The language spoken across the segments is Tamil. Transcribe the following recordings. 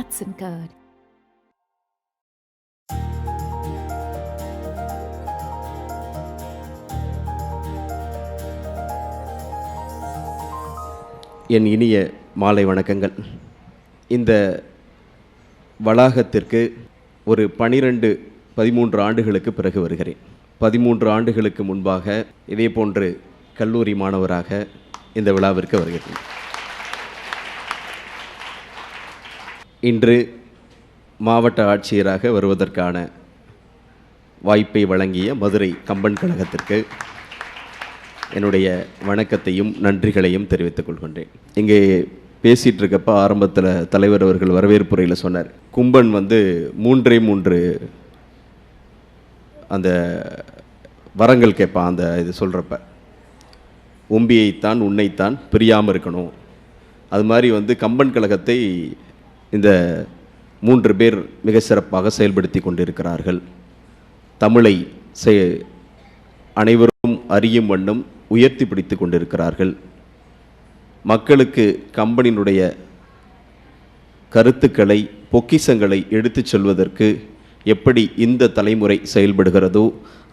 Hudson Code. என் இனிய மாலை வணக்கங்கள். இந்த வளாகத்திற்கு ஒரு பனிரெண்டு பதிமூன்று ஆண்டுகளுக்கு பிறகு வருகிறேன். பதிமூன்று ஆண்டுகளுக்கு முன்பாக இதே போன்று கல்லூரி மாணவராக இந்த விழாவிற்கு வருகிறேன். இன்று மாவட்ட ஆட்சியராக வருவதற்கான வாய்ப்பை வழங்கிய மதுரை கம்பன் கழகத்திற்கு என்னுடைய வணக்கத்தையும் நன்றிகளையும் தெரிவித்துக் கொள்கின்றேன். இங்கே பேசிகிட்டு இருக்கப்ப ஆரம்பத்தில் தலைவர் அவர்கள் வரவேற்புரையில் சொன்னார். கும்பன் வந்து மூன்றே மூன்று அந்த வரங்கள் கேட்பான் அந்த இது சொல்கிறப்ப உம்பியைத்தான் உன்னைத்தான் பிரியாமல் இருக்கணும். அது மாதிரி வந்து கம்பன் கழகத்தை இந்த மூன்று பேர் மிக சிறப்பாக செயல்படுத்தி கொண்டிருக்கிறார்கள். தமிழை செ அனைவரும் அறியும் வண்ணம் உயர்த்தி பிடித்து கொண்டிருக்கிறார்கள். மக்களுக்கு கம்பெனியினுடைய கருத்துக்களை பொக்கிஷங்களை எடுத்துச் செல்வதற்கு எப்படி இந்த தலைமுறை செயல்படுகிறதோ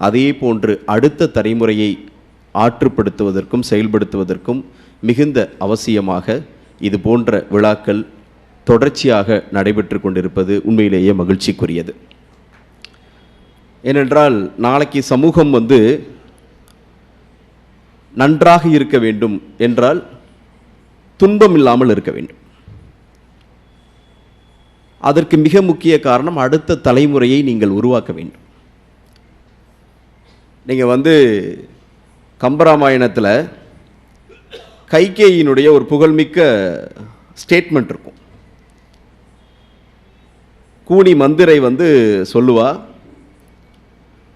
அதே போன்று அடுத்த தலைமுறையை ஆற்றுப்படுத்துவதற்கும் செயல்படுத்துவதற்கும் மிகுந்த அவசியமாக இது போன்ற விழாக்கள் தொடர்ச்சியாக நடைபெற்று கொண்டிருப்பது உண்மையிலேயே மகிழ்ச்சிக்குரியது. ஏனென்றால் நாளைக்கு சமூகம் வந்து நன்றாக இருக்க வேண்டும் என்றால் துன்பம் இல்லாமல் இருக்க வேண்டும். அதற்கு மிக முக்கிய காரணம் அடுத்த தலைமுறையை நீங்கள் உருவாக்க வேண்டும். நீங்கள் வந்து கம்பராமாயணத்தில் கைகேயினுடைய ஒரு புகழ்மிக்க ஸ்டேட்மெண்ட் இருக்கும். கூனி மந்திரை வந்து சொல்லுவா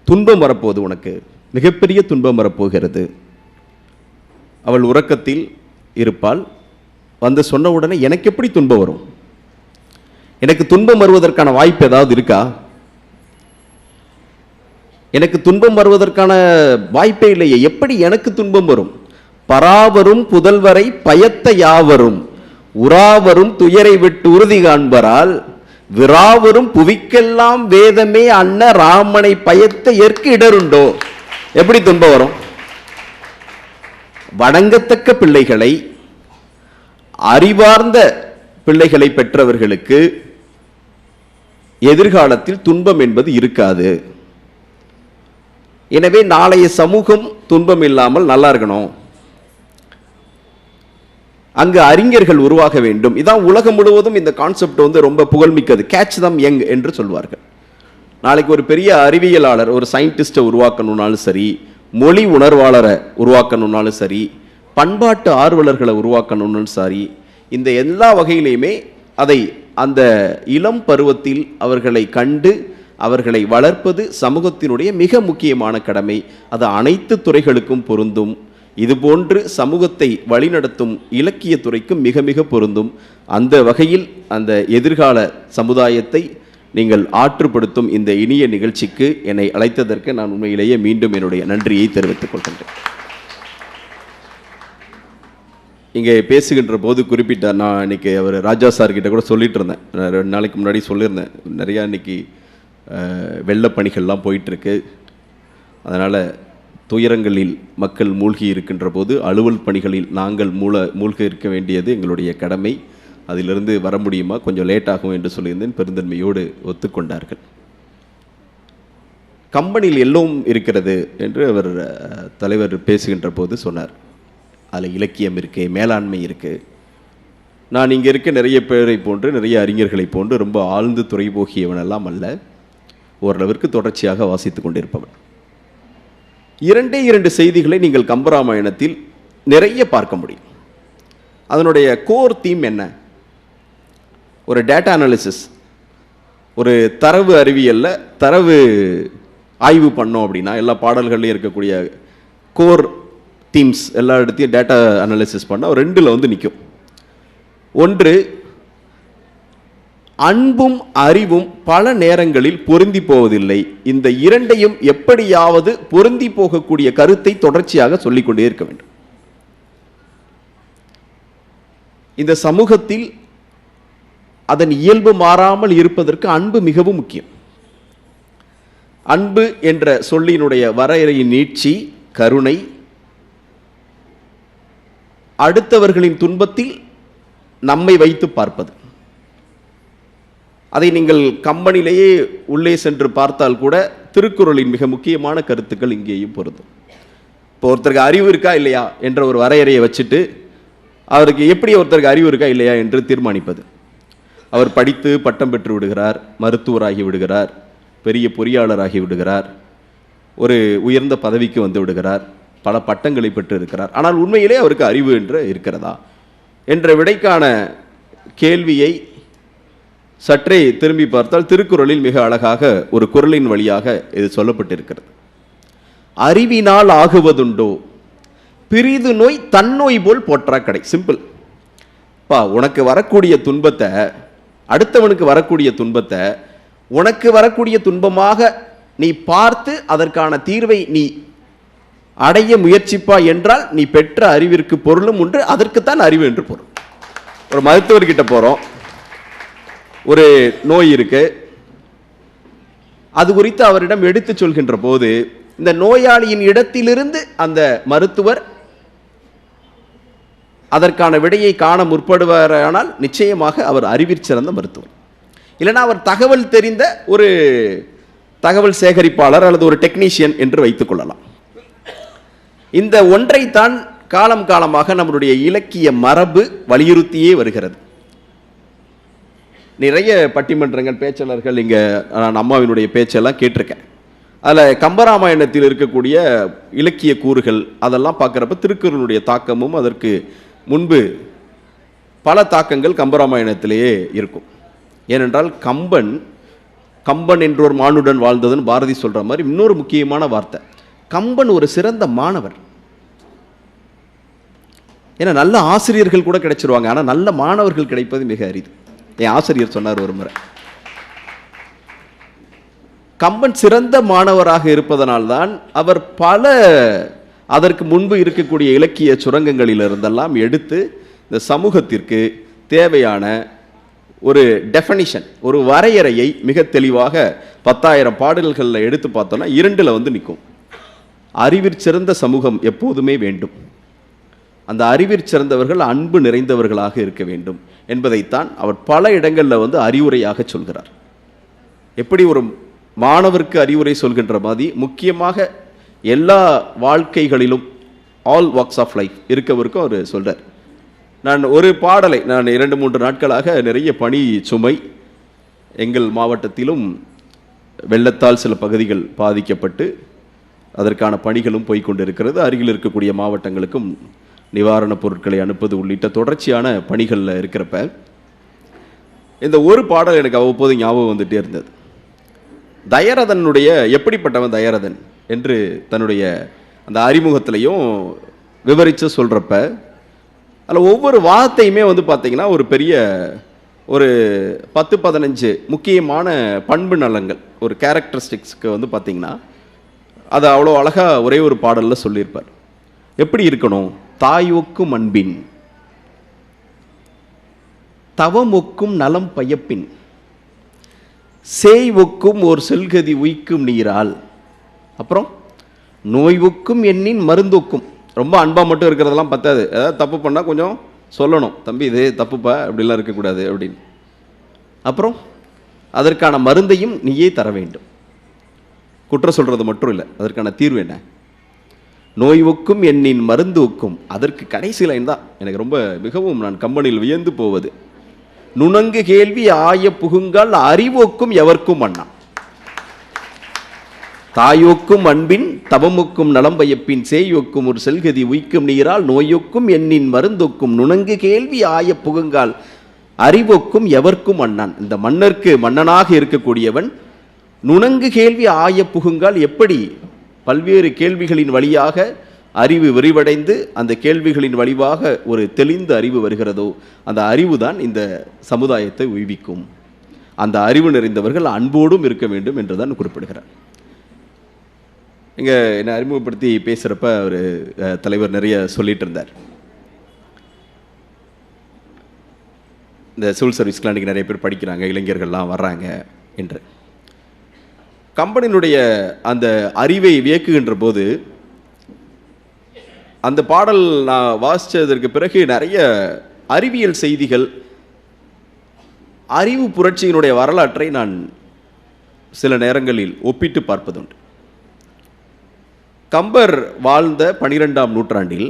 துன்பம் வரப்போகுது உனக்கு. மிகப்பெரிய துன்பம் வரப்போகிறது. அவள் உறக்கத்தில் இருப்பாள். வந்து சொன்ன உடனே எனக்கு எப்படி துன்பம் வரும்? எனக்கு துன்பம் வருவதற்கான வாய்ப்பு ஏதாவது இருக்கா? எனக்கு துன்பம் வருவதற்கான வாய்ப்பே இல்லையே. எப்படி எனக்கு துன்பம் வரும்? பராவரும் புதல்வரை பயத்த யாவரும். உறாவரும் துயரை விட்டு உறுதி காண்பரால் விராவரும் புவிக்கெல்லாம் வேதமே அண்ண ராமனை பயத்த ஏற்க இடருண்டோ? எப்படி துன்பம் வரும்? வணங்கத்தக்க பிள்ளைகளை அறிவார்ந்த பிள்ளைகளை பெற்றவர்களுக்கு எதிர்காலத்தில் துன்பம் என்பது இருக்காது. எனவே நாளைய சமூகம் துன்பம் இல்லாமல் நல்லா இருக்கணும். அங்கு அறிஞர்கள் உருவாக வேண்டும். இதான் உலகம் முழுவதும் இந்த கான்செப்ட் வந்து ரொம்ப புகழ்மிக்கது. கேட்ச் தம் யங் என்று சொல்வார்கள். நாளைக்கு ஒரு பெரிய அறிவியலாளர் ஒரு சயின்டிஸ்ட்டை உருவாக்கணும்னாலும் சரி மொழி உணர்வாளரை உருவாக்கணும்னாலும் சரி பண்பாட்டு ஆர்வலர்களை உருவாக்கணும்னு சரி இந்த எல்லா வகையிலையுமே அதை அந்த இளம் பருவத்தில் அவர்களை கண்டு அவர்களை வளர்ப்பது சமூகத்தினுடைய மிக முக்கியமான கடமை. அது அனைத்து துறைகளுக்கும் பொருந்தும். இதுபோன்று சமூகத்தை வழிநடத்தும் இலக்கிய துறைக்கும் மிக மிக பொருந்தும். அந்த வகையில் அந்த எதிர்கால சமுதாயத்தை நீங்கள் ஆற்றுப்படுத்தும் இந்த இனிய நிகழ்ச்சிக்கு என்னை அழைத்ததற்கு நான் உண்மையிலேயே மீண்டும் என்னுடைய நன்றியை தெரிவித்துக் கொள்கின்றேன். இங்கே பேசுகின்ற போது குறிப்பிட்ட நான் இன்றைக்கி அவர் ராஜா சார்கிட்ட கூட சொல்லிட்டு இருந்தேன். ரெண்டு நாளைக்கு முன்னாடி சொல்லியிருந்தேன். நிறையா இன்றைக்கி வெள்ள பணிகள்லாம் போயிட்டுருக்கு அதனால் துயரங்களில் மக்கள் மூழ்கி இருக்கின்ற போது அலுவல் பணிகளில் நாங்கள் மூல மூழ்க இருக்க வேண்டியது எங்களுடைய கடமை. அதிலிருந்து வர முடியுமா? கொஞ்சம் லேட் ஆகும் என்று சொல்லியிருந்தேன். பெருந்தன்மையோடு ஒத்துக்கொண்டார்கள். கம்பெனியில் எல்லாம் இருக்கிறது என்று அவர் தலைவர் பேசுகின்ற போது சொன்னார். அதில் இலக்கியம் இருக்குது மேலாண்மை இருக்குது நான் இங்கே இருக்க நிறைய பேரை போன்று நிறைய அறிஞர்களை போன்று ரொம்ப ஆழ்ந்து துறை போகியவனெல்லாம் அல்ல. ஓரளவிற்கு தொடர்ச்சியாக வாசித்து கொண்டிருப்பவன். இரண்டே இரண்டு செய்திகளை நீங்கள் கம்பராமாயணத்தில் நிறைய பார்க்க முடியும். அதனுடைய கோர் தீம் என்ன? ஒரு டேட்டா அனாலிசிஸ் ஒரு தரவு அறிவியலில் தரவு ஆய்வு பண்ணோம் அப்படின்னா எல்லா பாடல்கள்லையும் இருக்கக்கூடிய கோர் தீம்ஸ் எல்லா இடத்தையும் டேட்டா அனாலிசிஸ் பண்ணால் ரெண்டில் வந்து நிற்கும் ஒன்று அன்பும் அறிவும் பல நேரங்களில் பொருந்தி போவதில்லை. இந்த இரண்டையும் எப்படியாவது பொருந்தி போகக்கூடிய கருத்தை தொடர்ச்சியாக சொல்லிக்கொண்டே இருக்க வேண்டும். இந்த சமூகத்தில் அதன் இயல்பு மாறாமல் இருப்பதற்கு அன்பு மிகவும் முக்கியம். அன்பு என்ற சொல்லினுடைய வரையறையின் நீட்சி கருணை அடுத்தவர்களின் துன்பத்தில் நம்மை வைத்து பார்ப்பது. அதை நீங்கள் கம்பெனிலேயே உள்ளே சென்று பார்த்தால் கூட திருக்குறளின் மிக முக்கியமான கருத்துக்கள் இங்கேயும் பொருந்தும். இப்போ ஒருத்தருக்கு அறிவு இருக்கா இல்லையா என்ற ஒரு வரையறையை வச்சுட்டு அவருக்கு எப்படி ஒருத்தருக்கு அறிவு இருக்கா இல்லையா என்று தீர்மானிப்பது. அவர் படித்து பட்டம் பெற்று விடுகிறார் மருத்துவராகி விடுகிறார் பெரிய பொறியாளராகி விடுகிறார் ஒரு உயர்ந்த பதவிக்கு வந்து விடுகிறார் பல பட்டங்களை பெற்று இருக்கிறார் ஆனால் உண்மையிலே அவருக்கு அறிவு என்று இருக்கிறதா? என்ற விடைக்கான கேள்வியை சற்றே திரும்பி பார்த்தால் திருக்குறளில் மிக அழகாக ஒரு குரலின் வழியாக இது சொல்லப்பட்டிருக்கிறது. அறிவினால் ஆகுவதுண்டோ? பிரிது நோய் தன்னோய் போல் போற்றா கடை சிம்பிள் பா உனக்கு வரக்கூடிய துன்பத்தை அடுத்தவனுக்கு வரக்கூடிய துன்பத்தை உனக்கு வரக்கூடிய துன்பமாக நீ பார்த்து அதற்கான தீர்வை நீ அடைய முயற்சிப்பா என்றால் நீ பெற்ற அறிவிற்கு பொருளும் உண்டு அதற்குத்தான் அறிவு என்று பொருள். ஒரு மருத்துவர்கிட்ட போகிறோம் ஒரு நோய் இருக்கு. அது குறித்து அவரிடம் எடுத்துச் சொல்கின்ற போது இந்த நோயாளியின் இடத்திலிருந்து அந்த மருத்துவர் அதற்கான விடையை காண முற்படுவாரானால் நிச்சயமாக அவர் அறிவிற்சிறந்த மருத்துவர். இல்லைன்னா அவர் தகவல் தெரிந்த ஒரு தகவல் சேகரிப்பாளர் அல்லது ஒரு டெக்னீஷியன் என்று வைத்துக் கொள்ளலாம். இந்த ஒன்றைத்தான் காலம் காலமாக நம்மளுடைய இலக்கிய மரபு வலியுறுத்தியே வருகிறது. நிறைய பட்டிமன்றங்கள் பேச்சாளர்கள் இங்கே நான் அம்மாவினுடைய பேச்செல்லாம் கேட்டிருக்கேன். அதில் கம்பராமாயணத்தில் இருக்கக்கூடிய இலக்கிய கூறுகள் அதெல்லாம் பார்க்குறப்ப திருக்குறளுடைய தாக்கமும் அதற்கு முன்பு பல தாக்கங்கள் கம்பராமாயணத்திலேயே இருக்கும். ஏனென்றால் கம்பன் கம்பன் என்றொரு மானுடன் வாழ்ந்ததுன்னு பாரதி சொல்கிற மாதிரி இன்னொரு முக்கியமான வார்த்தை. கம்பன் ஒரு சிறந்த மாணவர். ஏன்னா நல்ல ஆசிரியர்கள் கூட கிடைச்சிருவாங்க ஆனால் நல்ல மாணவர்கள் கிடைப்பது மிக அரிது. என் ஆசிரியர் சொன்னார் ஒரு முறை. கம்பன் சிறந்த மாணவராக இருப்பதனால்தான் அவர் பல அதற்கு முன்பு இருக்கக்கூடிய இலக்கிய சுரங்கங்களிலிருந்தெல்லாம் எடுத்து இந்த சமூகத்திற்கு தேவையான ஒரு டெஃபனிஷன் ஒரு வரையறையை மிக தெளிவாக பத்தாயிரம் பாடல்களில் எடுத்து பார்த்தோன்னா இரண்டில் வந்து நிற்கும் அறிவிற் சிறந்த சமூகம் எப்போதுமே வேண்டும். அந்த அறிவிற் சிறந்தவர்கள் அன்பு நிறைந்தவர்களாக இருக்க வேண்டும் என்பதைத்தான் அவர் பல இடங்களில் வந்து அறிவுரையாக சொல்கிறார். எப்படி ஒரு மாணவருக்கு அறிவுரை சொல்கின்ற மாதிரி முக்கியமாக எல்லா வாழ்க்கைகளிலும் ஆல் வாக்ஸ் ஆஃப் லைஃப் இருக்கவருக்கும் அவர் சொல்கிறார் நான் ஒரு பாடலை நான் இரண்டு மூன்று நாட்களாக நிறைய பணி சுமை எங்கள் மாவட்டத்திலும் வெள்ளத்தால் சில பகுதிகள் பாதிக்கப்பட்டு அதற்கான பணிகளும் போய்கொண்டிருக்கிறது அருகில் இருக்கக்கூடிய மாவட்டங்களுக்கும் நிவாரணப் பொருட்களை அனுப்புவது உள்ளிட்ட தொடர்ச்சியான பணிகளில் இருக்கிறப்ப இந்த ஒரு பாடல் எனக்கு அவ்வப்போது ஞாபகம் வந்துகிட்டே இருந்தது. தயரதனுடைய எப்படிப்பட்டவன் தயரதன் என்று தன்னுடைய அந்த அறிமுகத்திலையும் விவரித்து சொல்கிறப்ப அதில் ஒவ்வொரு வார்த்தையுமே வந்து பார்த்திங்கன்னா ஒரு பெரிய ஒரு பத்து பதினஞ்சு முக்கியமான பண்பு நலங்கள் ஒரு கேரக்டரிஸ்டிக்ஸ்க்கு வந்து பார்த்தீங்கன்னா அதை அவ்வளோ அழகாக ஒரே ஒரு பாடலில் சொல்லியிருப்பார். எப்படி இருக்கணும்? தாயொக்கும் அன்பின். தவமொக்கும் நலம் பயப்பின். சேய் ஒக்கும் ஓர் செல்கதி உய்க்கும் நீரால். அப்புறம் நோய் ஒக்கும் எண்ணின் மருந்தொக்கும். ரொம்ப அன்பாக மட்டும் இருக்கிறதெல்லாம் பத்தாது. ஏதாவது தப்பு பண்ணால் கொஞ்சம் சொல்லணும். தம்பி இது தப்புப்பா அப்படிலாம் இருக்கக்கூடாது அப்படின்னு. அப்புறம் அதற்கான மருந்தையும் நீயே தர வேண்டும். குற்றம் சொல்கிறது மட்டும் இல்லை. அதற்கான தீர்வு என்ன? நோய் ஒக்கும் எண்ணின் மருந்து அதற்கு கடைசி லைன் தான். எனக்கு ரொம்ப மிகவும் நான் கம்பெனியில் வியந்து போவது. நுணங்கு கேள்வி ஆய புகுங்கால் அறிவோக்கும் எவர்க்கும் அண்ணா. தாயோக்கும் அன்பின் தவமுக்கும் நலம் பயப்பின் சேயொக்கும் ஒரு செல்கதி உய்க்கும் நீரால் நோயொக்கும் எண்ணின் மருந்தொக்கும் நுணங்கு கேள்வி ஆய புகுங்கால் அறிவொக்கும் எவர்க்கும் அண்ணான். இந்த மன்னருக்கு மன்னனாக இருக்கக்கூடியவன் நுணங்கு கேள்வி ஆய புகுங்கால் எப்படி பல்வேறு கேள்விகளின் வழியாக அறிவு விரிவடைந்து அந்த கேள்விகளின் வழிவாக ஒரு தெளிந்த அறிவு வருகிறதோ அந்த அறிவு தான் இந்த சமுதாயத்தை உய்விக்கும். அந்த அறிவு நிறைந்தவர்கள் அன்போடும் இருக்க வேண்டும் என்று தான் குறிப்பிடுகிறார். இங்கே என்னை அறிமுகப்படுத்தி பேசுகிறப்ப ஒரு தலைவர் நிறைய சொல்லிட்டு இருந்தார். இந்த சிவில் சர்வீஸ்க்கெலாம் இன்றைக்கி நிறைய பேர் படிக்கிறாங்க இளைஞர்கள்லாம் வர்றாங்க என்று. கம்பனினுடைய அந்த அறிவை வியக்குகின்ற போது அந்த பாடல் நான் வாசித்ததற்கு பிறகு நிறைய அறிவியல் செய்திகள் அறிவு புரட்சியினுடைய வரலாற்றை நான் சில நேரங்களில் ஒப்பிட்டு பார்ப்பதுண்டு. கம்பர் வாழ்ந்த பனிரெண்டாம் நூற்றாண்டில்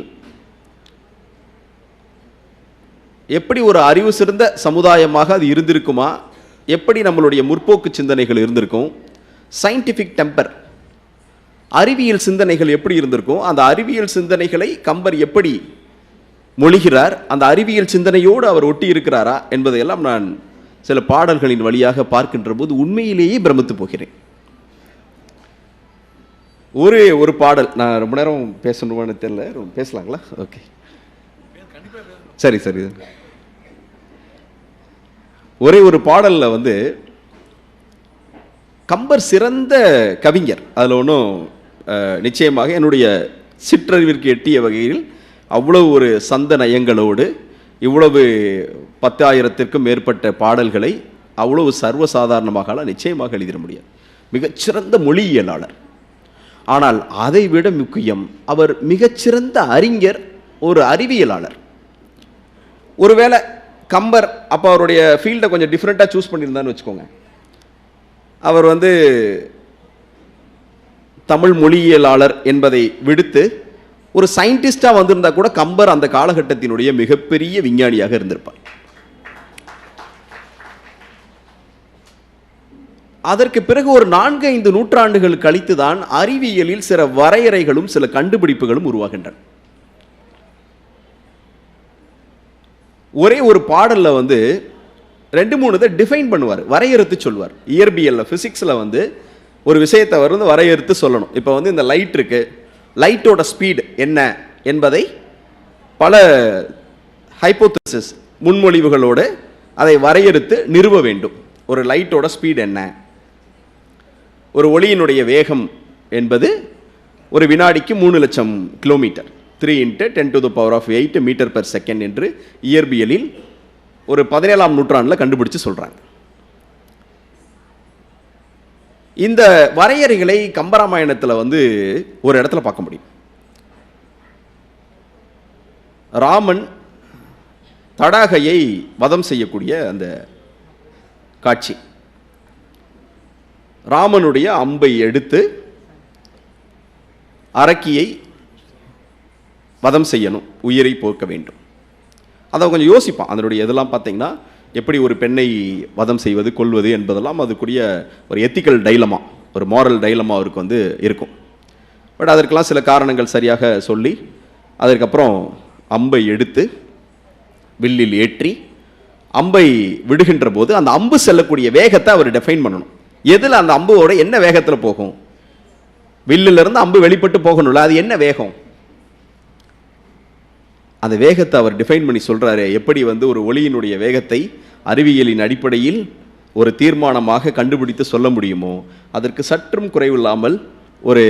எப்படி ஒரு அறிவு சிறந்த சமுதாயமாக அது இருந்திருக்குமா? எப்படி நம்மளுடைய முற்போக்கு சிந்தனைகள் இருந்திருக்கும்? சயின்டிஃபிக் டெம்பர் அறிவியல் சிந்தனைகள் எப்படி இருந்திருக்கும் அந்த அறிவியல் சிந்தனைகளை கம்பர் எப்படி மொழிகிறார் அந்த அறிவியல் சிந்தனையோடு அவர் ஒட்டி இருக்கிறாரா என்பதையெல்லாம் நான் சில பாடல்களின் வழியாக பார்க்கின்ற போது உண்மையிலேயே பிரமித்து போகிறேன். ஒரு ஒரு பாடல் நான் ரொம்ப நேரம் பேசணுமான்னு தெரியல. ரொம்ப பேசலாங்களா? ஓகே சரி சரி. ஒரே ஒரு பாடலில் வந்து கம்பர் சிறந்த கவிஞர். அதில் ஒன்றும் நிச்சயமாக என்னுடைய சிற்றறிவிற்கு எட்டிய வகையில் அவ்வளவு ஒரு சந்த நயங்களோடு இவ்வளவு பத்தாயிரத்திற்கும் மேற்பட்ட பாடல்களை அவ்வளவு சர்வசாதாரணமாக நிச்சயமாக எழுதிட முடியாது. மிகச்சிறந்த மொழியியலாளர். ஆனால் அதை விட முக்கியம் அவர் மிகச்சிறந்த அறிஞர் ஒரு அறிவியலாளர். ஒருவேளை கம்பர் அப்போ அவருடைய ஃபீல்டை கொஞ்சம் டிஃப்ரெண்ட்டாக சூஸ் பண்ணியிருந்தான்னு வச்சுக்கோங்க. அவர் வந்து தமிழ் மொழியியலாளர் என்பதை விடுத்து ஒரு சயின்டிஸ்டாக வந்திருந்தா கூட கம்பர் அந்த காலகட்டத்தினுடைய மிகப்பெரிய விஞ்ஞானியாக இருந்திருப்பார். அதற்கு பிறகு ஒரு நான்கு ஐந்து நூற்றாண்டுகள் கழித்து தான் அறிவியலில் சில வரையறைகளும் சில கண்டுபிடிப்புகளும் உருவாகின்றன. ஒரே ஒரு பாடலில் வந்து ரெண்டு மூணு இதை டிஃபைன் பண்ணுவார் வரையறுத்து சொல்வார் இயற்பியலில் ஃபிசிக்ஸில் வந்து ஒரு விஷயத்தை வந்து வரையறுத்து சொல்லணும். இப்போ வந்து இந்த லைட் இருக்குது லைட்டோட ஸ்பீடு என்ன என்பதை பல ஹைப்போதசிஸ் முன்மொழிவுகளோடு அதை வரையறுத்து நிறுவ வேண்டும். ஒரு லைட்டோட ஸ்பீடு என்ன? ஒரு ஒளியினுடைய வேகம் என்பது ஒரு வினாடிக்கு மூணு லட்சம் kilometre three into ten to the power of eight metre per second என்று இயற்பியலில் ஒரு பதினேழாம் நூற்றாண்டில் கண்டுபிடிச்சு சொல்கிறாங்க இந்த வரையறைகளை கம்பராமாயணத்தில் வந்து ஒரு இடத்துல பார்க்க முடியும். ராமன் தடாகையை வதம் செய்யக்கூடிய அந்த காட்சி. ராமனுடைய அம்பை எடுத்து அரக்கியை வதம் செய்யணும் உயிரை போக்க வேண்டும். அதை கொஞ்சம் யோசிப்பான். அதனுடைய இதெல்லாம் பார்த்தீங்கன்னா எப்படி ஒரு பெண்ணை வதம் செய்வது கொள்வது என்பதெல்லாம் அதுக்குரிய ஒரு எத்திக்கல் டைலமா ஒரு மாரல் டைலமா அவருக்கு வந்து இருக்கும். பட் அதற்கெல்லாம் சில காரணங்கள் சரியாக சொல்லி அதற்கப்புறம் அம்பை எடுத்து வில்லில் ஏற்றி அம்பை விடுகின்ற போது அந்த அம்பு செல்லக்கூடிய வேகத்தை அவர் டெஃபைன் பண்ணணும். எதில் அந்த அம்புவோட என்ன வேகத்தில் போகும்? வில்லிலிருந்து அம்பு வெளிப்பட்டு போகணும்ல அது என்ன வேகம்? அந்த வேகத்தை அவர் டிஃபைன் பண்ணி சொல்கிறாரு எப்படி வந்து ஒரு ஒளியினுடைய வேகத்தை அறிவியலின் அடிப்படையில் ஒரு தீர்மானமாக கண்டுபிடித்து சொல்ல முடியுமோ அதற்கு சற்றும் குறைவில்லாமல் ஒரு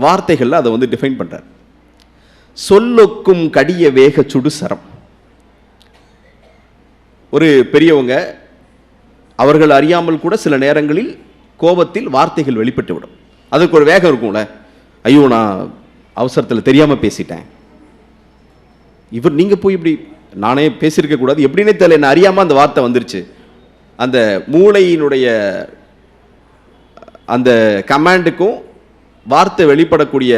வார்த்தைகளில் அதை வந்து டிஃபைன் பண்ணுறார் சொல்லொக்கும் கடிய வேக சுடுசரம் ஒரு பெரியவங்க அவர்கள் அறியாமல் கூட சில நேரங்களில் கோபத்தில் வார்த்தைகள் வெளிப்பட்டு விடும் அதுக்கு ஒரு வேகம் இருக்கும்ல. ஐயோ நான் அவசரத்தில் தெரியாமல் பேசிட்டேன். இவர் நீங்கள் போய் இப்படி நானே பேசியிருக்க கூடாது. எப்படின்னே தெரியல என்ன அறியாமல் அந்த வார்த்தை வந்துருச்சு. அந்த மூளையினுடைய அந்த கமாண்டுக்கும் வார்த்தை வெளிப்படக்கூடிய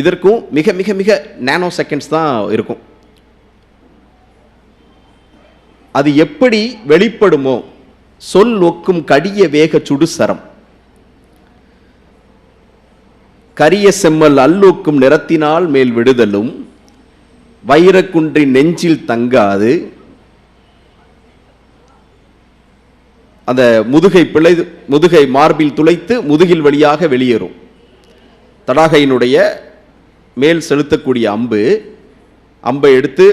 இதற்கும் மிக மிக மிக நேனோ செகண்ட்ஸ் தான் இருக்கும். அது எப்படி வெளிப்படுமோ சொல் ஒக்கும் கடிய வேக சுடுசரம் கரிய செம்மல் அல்லோக்கும் நிறத்தினால் மேல் விடுதலும் வைரக்குன்றி நெஞ்சில் தங்காது. அந்த முதுகை பிழை முதுகை மார்பில் துளைத்து முதுகில் வழியாக வெளியேறும். தடாகையினுடைய மேல் செலுத்தக்கூடிய அம்பு அம்பை எடுத்து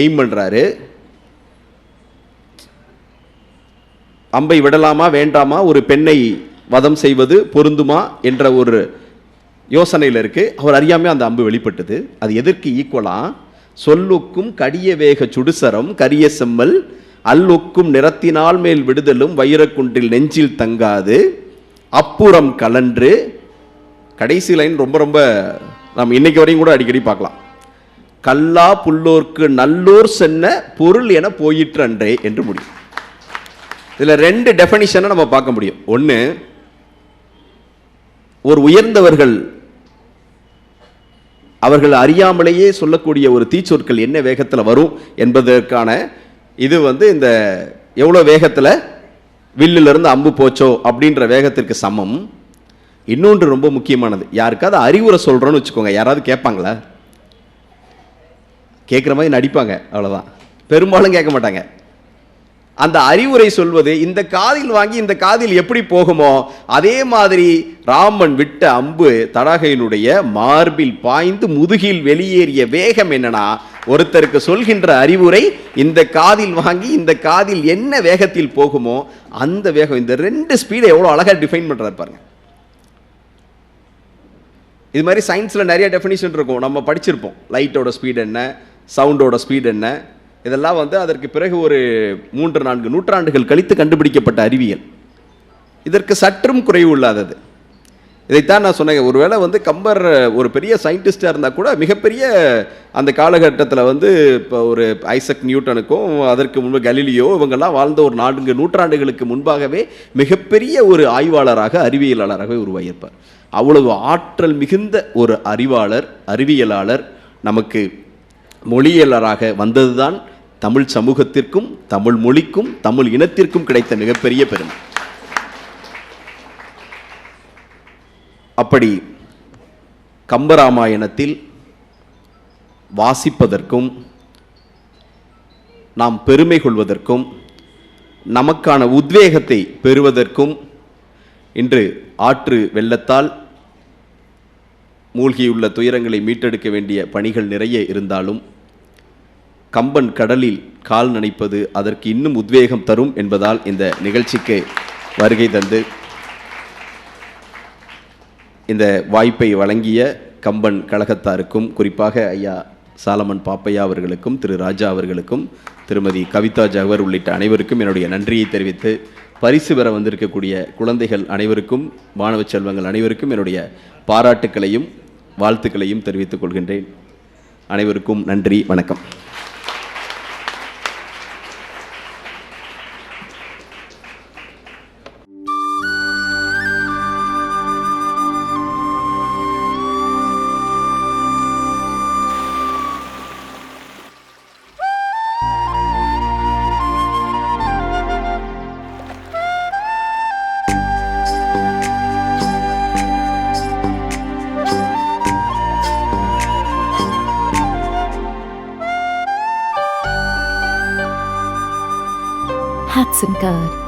எய்ம் பண்ணுறாரு அம்பை விடலாமா வேண்டாமா ஒரு பெண்ணை வதம் செய்வது பொருந்துமா என்ற ஒரு யோசனையில் இருக்குது அவர் அறியாமல் அந்த அம்பு வெளிப்பட்டது. அது எதற்கு ஈக்குவலாக சொல்லுக்கும் கடிய வேக சுடுசரம் கரிய செம்மல் அல்லொக்கும் நிறத்தினால் மேல் விடுதலும் வைரக்குன்றில் நெஞ்சில் தங்காது அப்புறம் கலன்று. கடைசி லைன் ரொம்ப ரொம்ப நாம் இன்னைக்கு வரையும் கூட அடிக்கடி பார்க்கலாம். கல்லா புல்லோர்க்கு நல்லோர் சென்ன பொருள் என போயிற்று அன்றே என்று முடியும். இதில் ரெண்டு டெஃபனிஷனை நம்ம பார்க்க முடியும். ஒன்று ஒரு உயர்ந்தவர்கள் அவர்கள் அறியாமலேயே சொல்லக்கூடிய ஒரு தீச்சொற்கள் என்ன வேகத்தில் வரும் என்பதற்கான இது வந்து இந்த எவ்வளோ வேகத்தில் வில்லிலிருந்து அம்பு போச்சோ அப்படின்ற வேகத்திற்கு சமம். இன்னொன்று ரொம்ப முக்கியமானது. யாருக்காவது அறிவுரை சொல்கிறோன்னு வச்சுக்கோங்க. யாராவது கேட்பாங்களா? கேட்குற மாதிரி நடிப்பாங்க. அவ்வளோதான் பெரும்பாலும் கேட்க மாட்டாங்க. அந்த அறிவுரை சொல்வது இந்த காதில் வாங்கி இந்த காதில் எப்படி போகுமோ அதே மாதிரி ராமன் விட்ட அம்பு தடாகையினுடைய மார்பில் பாய்ந்து முதுகில் வெளியேறிய வேகம் என்னன்னா ஒருத்தருக்கு சொல்கின்ற அறிவுரை இந்த காதில் வாங்கி இந்த காதில் என்ன வேகத்தில் போகுமோ அந்த வேகம் இந்த ரெண்டு ஸ்பீடை எவ்வளோ அழகாக டிஃபைன் பண்ணுறாரு பாருங்க. இது மாதிரி சயின்ஸில் நிறைய டெஃபினிஷன் இருக்கும். நம்ம படிச்சிருப்போம். லைட்டோட ஸ்பீட் என்ன சவுண்டோட ஸ்பீட் என்ன இதெல்லாம் வந்து அதற்கு பிறகு ஒரு மூன்று நான்கு நூற்றாண்டுகள் கழித்து கண்டுபிடிக்கப்பட்ட அறிவியல். இதற்கு சற்றும் குறைவு இல்லாதது. இதைத்தான் நான் சொன்னேன். ஒருவேளை வந்து கம்பர் ஒரு பெரிய சயின்டிஸ்டாக இருந்தால் கூட மிகப்பெரிய அந்த காலகட்டத்தில் வந்து இப்போ ஒரு ஐசக் நியூட்டனுக்கும் அதற்கு முன்பு கலீலியோ இவங்கெல்லாம் வாழ்ந்த ஒரு நான்கு நூற்றாண்டுகளுக்கு முன்பாகவே மிகப்பெரிய ஒரு ஆய்வாளராக அறிவியலாளராகவே உருவாகியிருப்பார். அவ்வளவு ஆற்றல் மிகுந்த ஒரு அறிவாளர் அறிவியலாளர் நமக்கு மொழியியலராக வந்ததுதான் தமிழ் சமூகத்திற்கும் தமிழ் மொழிக்கும் தமிழ் இனத்திற்கும் கிடைத்த மிகப்பெரிய பெருமை. அப்படி கம்பராமாயணத்தில் வாசிப்பதற்கும் நாம் பெருமை கொள்வதற்கும் நமக்கான உத்வேகத்தை பெறுவதற்கும் இன்று ஆற்று வெள்ளத்தால் மூழ்கியுள்ள துயரங்களை மீட்டெடுக்க வேண்டிய பணிகள் நிறைய இருந்தாலும் கம்பன் கடலில் கால் நனைப்பது அதற்கு இன்னும் உத்வேகம் தரும் என்பதால் இந்த நிகழ்ச்சிக்கு வருகை தந்து இந்த வாய்ப்பை வழங்கிய கம்பன் கழகத்தாருக்கும் குறிப்பாக ஐயா சாலமன் பாப்பையா அவர்களுக்கும் திரு ராஜா அவர்களுக்கும் திருமதி கவிதா ஜவஹர் உள்ளிட்ட அனைவருக்கும் என்னுடைய நன்றியை தெரிவித்து பரிசு பெற வந்திருக்கக்கூடிய குழந்தைகள் அனைவருக்கும் மாணவ செல்வங்கள் அனைவருக்கும் என்னுடைய பாராட்டுக்களையும் வாழ்த்துக்களையும் தெரிவித்துக் கொள்கின்றேன். அனைவருக்கும் நன்றி வணக்கம். สันเกิด